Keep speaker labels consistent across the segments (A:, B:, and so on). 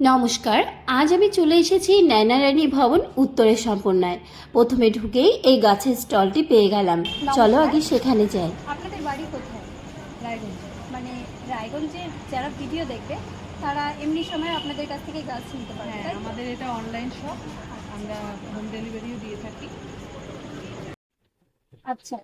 A: নমস্কার আজ আমি চলে এসেছি নয়নারানী ভবন উত্তরের সম্পূর্ণায় প্রথমে ঢুকেই এই গাছের স্টলটি পেয়ে গেলাম। চলো আগে সেখানে যাই।
B: আপনাদের বাড়ি কোথায়? রায়গঞ্জ। মানে রায়গঞ্জের যারা ভিডিও দেখবে তারা এমনি সময় আপনাদের কাছ থেকে গাছ নিতে পারে
C: হ্যাঁ আমাদের এটা অনলাইন শপ আমরা হোম ডেলিভারিও দিয়ে থাকি।
B: আচ্ছা।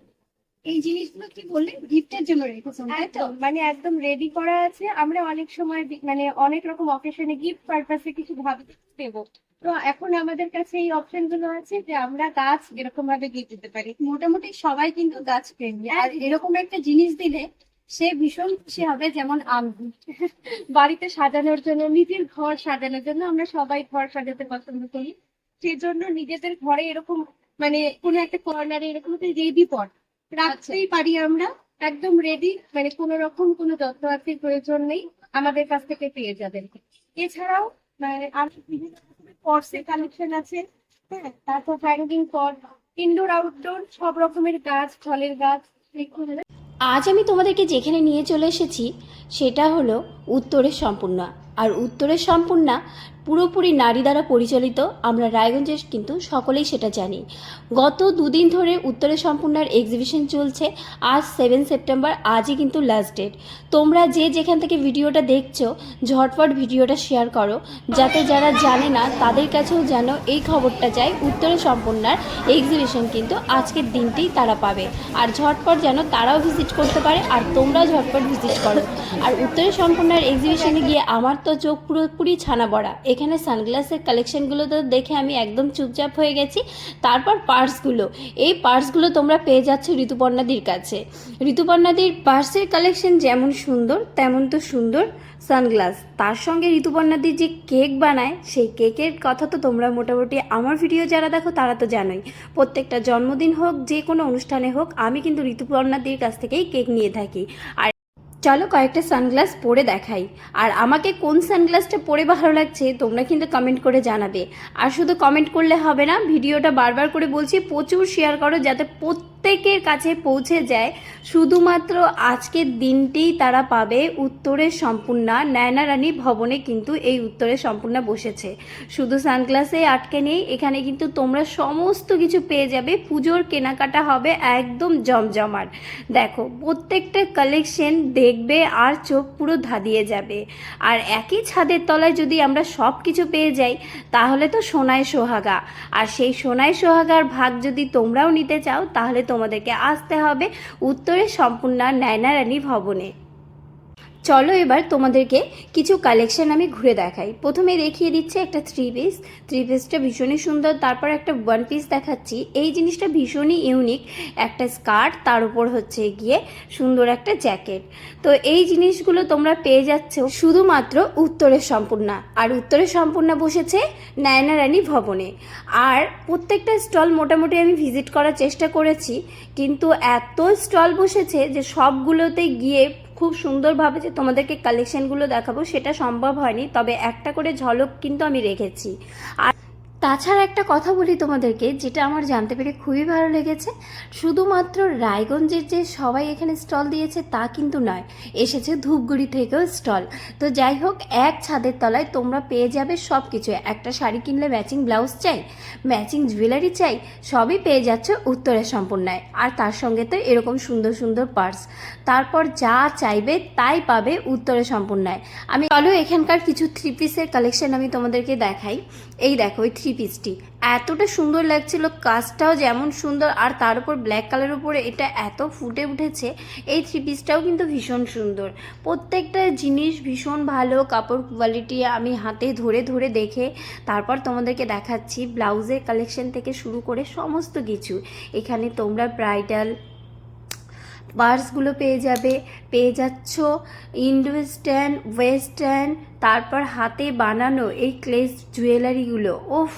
B: এই জিনিসগুলো কি বললে? গিফটের জন্য রেখেছেন তাই তো মানে একদম রেডি করা আছে। আমরা অনেক সময় মানে অনেক রকম অকেশনে গিফট পারপাসে কিছু ভাবে দেব। তো এখন আমাদের কাছে এই অপশনগুলো আছে যে আমরা গাছ এরকম ভাবে গিফট দিতে পারি। মোটামুটি সবাই কিন্তু গাছ প্রেমী। আর এরকম একটা জিনিস দিলে সে ভীষণ খুশি হবে যেমন আমি। বাড়িতে সাজানোর জন্য নিজের ঘর সাজানোর জন্য আমরা সবাই ঘর সাজাতে পছন্দ করি। সেজন্য নিজেদের ঘরে এরকম মানে কোনো একটা কর্নারে এরকম একটা রেডি পট রাখতেই পারি আমরা। একদম রেডি মানে কোনো রকম কোনো যন্ত্রপাতির প্রয়োজন নেই। আমাদের কাছ থেকে পেয়ে যাবেন। এছাড়াও মানে আর বিভিন্ন পটসের কালেকশন আছে। হ্যাঁ তারপর হ্যাঙ্গিং পট ইনডোর আউটডোর সব রকমের গাছ ফলের গাছ
A: আজ আমি তোমাদেরকে যেখানে নিয়ে চলে এসেছি সেটা হলো উত্তরের সম্পূর্ণা। আর উত্তরের সম্পূর্ণা পুরোপুরি নারী দ্বারা পরিচালিত, আমরা রায়গঞ্জের কিন্তু সকলেই সেটা জানি। গত দুদিন ধরে উত্তরের সম্পূর্ণার এক্সিবিশন চলছে, আজ সেভেন সেপ্টেম্বর আজই কিন্তু লাস্ট ডেট তোমরা যে যেখান থেকে ভিডিওটা দেখছ, ঝটপট ভিডিওটা শেয়ার করো, যাতে যারা জানে না, তাদের কাছেও যেন এই খবরটা যায় উত্তরের সম্পূর্ণার এক্সিবিশন কিন্তু আজকের দিনতেই তারা পাবে। আর ঝটপট যেন তারাও ভিজিট করতে পারে, আর তোমরাও ঝটপট ভিজিট করো। আর উত্তরের সম্পূর্ণার এক্সিবিশনে গিয়ে আমার তো চোখ পুরোপুরি ছানা বড়া। এখানে সানগ্লাসের কালেকশনগুলো তো দেখে আমি একদম চুপচাপ হয়ে গেছি। তারপর পার্সগুলো এই পার্সগুলো তোমরা পেয়ে যাচ্ছ ঋতুপর্ণাদির কাছে। ঋতুপর্ণাদির পার্সের কালেকশন যেমন সুন্দর, তেমন তো সুন্দর সানগ্লাস তার সঙ্গে ঋতুপর্ণাদির যে কেক বানায়, সেই কেকের কথা তো তোমরা মোটামুটি আমার ভিডিও যারা দেখো, তারা তো জানোই। প্রত্যেকটা জন্মদিন হোক যে কোনো অনুষ্ঠানে হোক, আমি কিন্তু ঋতুপর্ণাদির কাছ থেকেই কেক নিয়ে থাকি। আর চলো কয়েকটা সানগ্লাস পরে দেখাই। আর আমাকে কোন সানগ্লাসটা পরে ভালো লাগছে তোমরা কিন্তু কমেন্ট করে জানাবে। আর শুধু কমেন্ট করলে হবে না, ভিডিওটা বারবার করে বলছি, প্রচুর শেয়ার করো যাতে প্রত্যেকের কাছে পৌঁছে যায়, শুধুমাত্র আজকের দিনটিই তারা পাবে উত্তরের সম্পূর্ণা। নয়নারানী ভবনে কিন্তু এই উত্তরের সম্পূর্ণা বসেছে। শুধু সানগ্লাসে আটকে নেই, এখানে কিন্তু তোমরা সমস্ত কিছু পেয়ে যাবে। পুজোর কেনাকাটা হবে একদম জমজমাট। দেখো, প্রত্যেকটা কালেকশন দেখবে আর চোখ পুরো ধাঁধিয়ে যাবে। আর একই ছাদের তলায় যদি আমরা সব কিছু পেয়ে যাই, তাহলে তো সোনায় সোহাগা। আর সেই সোনায় সোহাগার ভাগ যদি তোমরাও নিতে চাও, তাহলে তোমাদেরকে আসতে হবে উত্তরের সম্পূর্ণ নয়নারানী ভবনে। চলো এবার তোমাদেরকে কিছু কালেকশন আমি ঘুরে দেখাই। প্রথমে দেখিয়ে দিচ্ছে একটা থ্রি পিস থ্রি পিসটা ভীষণই সুন্দর, তারপর একটা ওয়ান পিস দেখাচ্ছি। এই জিনিসটা ভীষণই ইউনিক একটা স্কার্ট তার উপর হচ্ছে গিয়ে সুন্দর একটা জ্যাকেট তো এই জিনিসগুলো তোমরা পেয়ে যাচ্ছ শুধুমাত্র উত্তরের সম্পূর্ণা। আর উত্তরের সম্পূর্ণা বসেছে নয়নারানী ভবনে। আর প্রত্যেকটা স্টল মোটামুটি আমি ভিজিট করার চেষ্টা করেছি, কিন্তু এত স্টল বসেছে যে সবগুলোতে গিয়ে খুব সুন্দরভাবে যে তোমাদেরকে কালেকশনগুলো দেখাবো, সেটা সম্ভব হয়নি। তবে একটা করে ঝলক কিন্তু আমি রেখেছি। আর তাছাড়া একটা কথা বলি তোমাদেরকে, যেটা আমার জানতে পেরে খুবই ভালো লেগেছে। শুধুমাত্র রায়গঞ্জের যে সবাই এখানে স্টল দিয়েছে তা কিন্তু নয়, এসেছে ধূপগুড়ি থেকেও স্টল। তো যাই হোক, এক ছাদের তলায় তোমরা পেয়ে যাবে সব কিছু একটা শাড়ি কিনলে ম্যাচিং ব্লাউজ চাই ম্যাচিং জুয়েলারি চাই, সবই পেয়ে যাচ্ছে উত্তরের সম্পূর্ণায়। আর তার সঙ্গে তো এরকম সুন্দর সুন্দর পার্স। তারপর যা চাইবে তাই পাবে উত্তরের সম্পূর্ণায়। আমি চলো এখানকার কিছু থ্রি পিসের কালেকশন আমি তোমাদেরকে দেখাই। এই দেখো, ওই থ্রি পিসটি। এতটা সুন্দর লাগছিল, কাজটাও যেমন সুন্দর, আর তার উপর ব্ল্যাক কালারের উপরে এটা এত ফুটে উঠেছে, এই থ্রি পিসটাও কিন্তু ভীষণ সুন্দর। প্রত্যেকটা জিনিস ভীষণ ভালো, কাপড় কোয়ালিটি আমি হাতে ধরে ধরে দেখে তারপর তোমাদেরকে দেখাচ্ছি, ব্লাউজের কালেকশন থেকে শুরু করে সমস্ত কিছু। এখানে তোমরা ব্রাইডাল পার্সগুলো পেয়ে যাবে পেয়ে যাচ্ছ। ইন্ডোয়েস্টার্ন ওয়েস্টার্ন তারপর হাতে বানানো এই ক্লেস জুয়েলারিগুলো। ওফ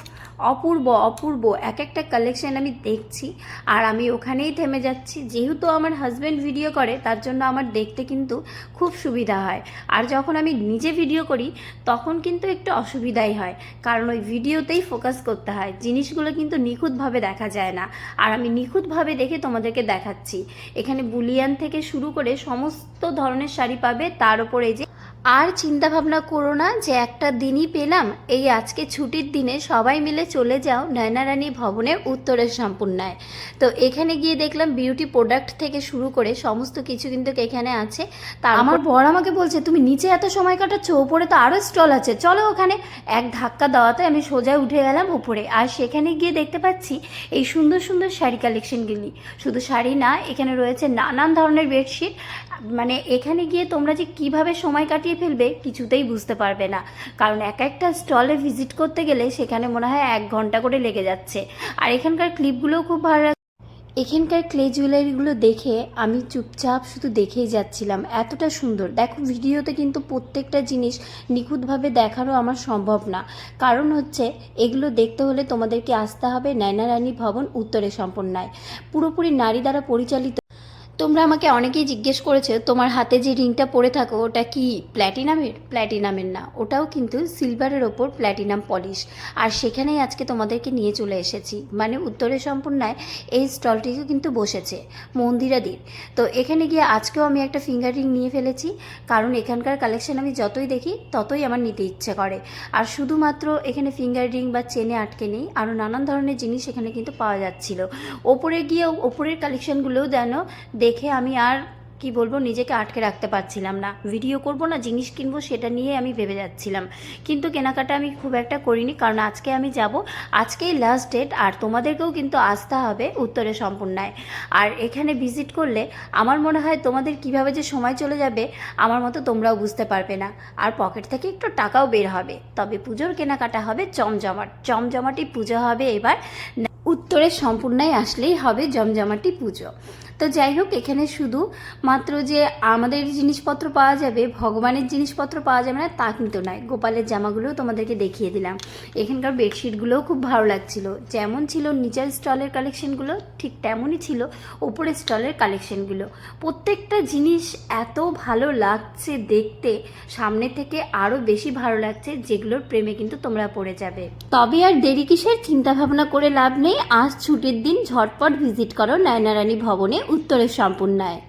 A: অপূর্ব অপূর্ব এক একটা কালেকশন আমি দেখছি আর আমি ওখানেই থেমে যাচ্ছি। যেহেতু আমার হাজব্যান্ড ভিডিও করে, তার জন্য আমার দেখতে কিন্তু খুব সুবিধা হয়। আর যখন আমি নিজে ভিডিও করি, তখন কিন্তু একটু অসুবিধাই হয়। কারণ ওই ভিডিওতেই ফোকাস করতে হয়। জিনিসগুলো কিন্তু নিখুঁতভাবে দেখা যায় না। আর আমি নিখুঁতভাবে দেখে তোমাদেরকে দেখাচ্ছি। এখানে বুলিয়ান থেকে শুরু করে সমস্ত ধরনের শাড়ি পাবে। তার উপর এই যে আর চিন্তা ভাবনা করো না যে একটা দিনই পেলাম, এই আজকে ছুটির দিনে সবাই মিলে চলে যাও নয়নারানী ভবনের উত্তরের সম্পূর্ণায়। তো এখানে গিয়ে দেখলাম বিউটি প্রোডাক্ট থেকে শুরু করে সমস্ত কিছু কিন্তু এখানে আছে। তা আমার বর আমাকে বলছে, তুমি নিচে এত সময় কাটাচ্ছ, ওপরে তো আরও স্টল আছে। চলো ওখানে। এক ধাক্কা দেওয়াতে আমি সোজা উঠে গেলাম উপরে। আর সেখানে গিয়ে দেখতে পাচ্ছি এই সুন্দর সুন্দর শাড়ি কালেকশনগুলি শুধু শাড়ি না, এখানে রয়েছে নানান ধরনের বেডশিট মানে এখানে গিয়ে তোমরা যে কীভাবে সময় কাটিয়ে ফেলবে কিছুতেই বুঝতে পারবে না। কারণ এক একটা স্টলে ভিজিট করতে গেলে সেখানে মনে হয় এক ঘণ্টা করে লেগে যাচ্ছে। আর এখানকার ক্লিপগুলোও খুব ভালো এখানকার ক্লে জুয়েলারিগুলো দেখে আমি চুপচাপ শুধু দেখেই যাচ্ছিলাম। এতটা সুন্দর। দেখো, ভিডিওতে কিন্তু প্রত্যেকটা জিনিস নিখুঁতভাবে দেখারও আমার সম্ভব না। কারণ হচ্ছে, এগুলো দেখতে হলে তোমাদেরকে আসতে হবে নয়নারানী ভবন উত্তরে সম্পন্নায়। পুরোপুরি নারী দ্বারা পরিচালিত তোমরা আমাকে অনেকেই জিজ্ঞেস করেছ, তোমার হাতে যে রিংটা পরে থাকো, ওটা কি প্ল্যাটিনামের? প্ল্যাটিনামের না, ওটাও কিন্তু সিলভারের ওপর প্ল্যাটিনাম পলিশ। আর সেখানেই আজকে তোমাদেরকে নিয়ে চলে এসেছি। মানে উত্তরে সম্পূর্ণায় এই স্টলটিও কিন্তু বসেছে, মন্দিরাদির। তো এখানে গিয়ে আজকেও আমি একটা ফিঙ্গার রিং নিয়ে ফেলেছি, কারণ এখানকার কালেকশন আমি যতই দেখি, ততই আমার নিতে ইচ্ছে করে। আর শুধুমাত্র এখানে ফিঙ্গার রিং বা চেনে আটকে নেই, আরও নানান ধরনের জিনিস এখানে কিন্তু পাওয়া যাচ্ছিল। ওপরে গিয়েও, ওপরের কালেকশনগুলোও যেন দেখে আমি আর, কি বলব, নিজেকে আটকে রাখতে পারছিলাম না। ভিডিও করব না, জিনিস কিনবো, সেটা নিয়ে আমি ভেবে যাচ্ছিলাম। কিন্তু কেনাকাটা আমি খুব একটা করিনি, কারণ আজকে আমি যাব। আজকেই লাস্ট ডেট আর তোমাদেরকেও কিন্তু আসতে হবে উত্তরে সম্পূর্ণায়। আর এখানে ভিজিট করলে আমার মনে হয় তোমাদের কীভাবে যে সময় চলে যাবে, আমার মতো তোমরাও বুঝতে পারবে না। আর পকেট থেকে একটু টাকাও বের হবে। তবে পুজোর কেনাকাটা হবে চমজমাট। চমজমাটি পুজো হবে এবার উত্তরের সম্পূর্ণায় আসলেই হবে জমজমাটি পুজো। তো যাই হোক, এখানে শুধু মাত্র যে আমাদের জিনিসপত্র পাওয়া যাবে, ভগবানের জিনিসপত্র পাওয়া যাবে না, তা কিন্তু নয়। গোপালের জামাগুলোও তোমাদেরকে দেখিয়ে দিলাম। এখানকার বেডশিটগুলোও খুব ভালো লাগছিল। যেমন ছিল নিচের স্টলের কালেকশনগুলো, ঠিক তেমনই ছিল ওপরের স্টলের কালেকশনগুলো। প্রত্যেকটা জিনিস এত ভালো লাগছে দেখতে, সামনে থেকে আরও বেশি ভালো লাগছে, যেগুলোর প্রেমে কিন্তু তোমরা পড়ে যাবে। তবে আর দেরি কিসের? চিন্তা ভাবনা করে লাভ নেই। আজ ছুটির দিন ঝটপট ভিজিট করো নয়নারানী ভবনে। উত্তরের সম্পূর্ণায়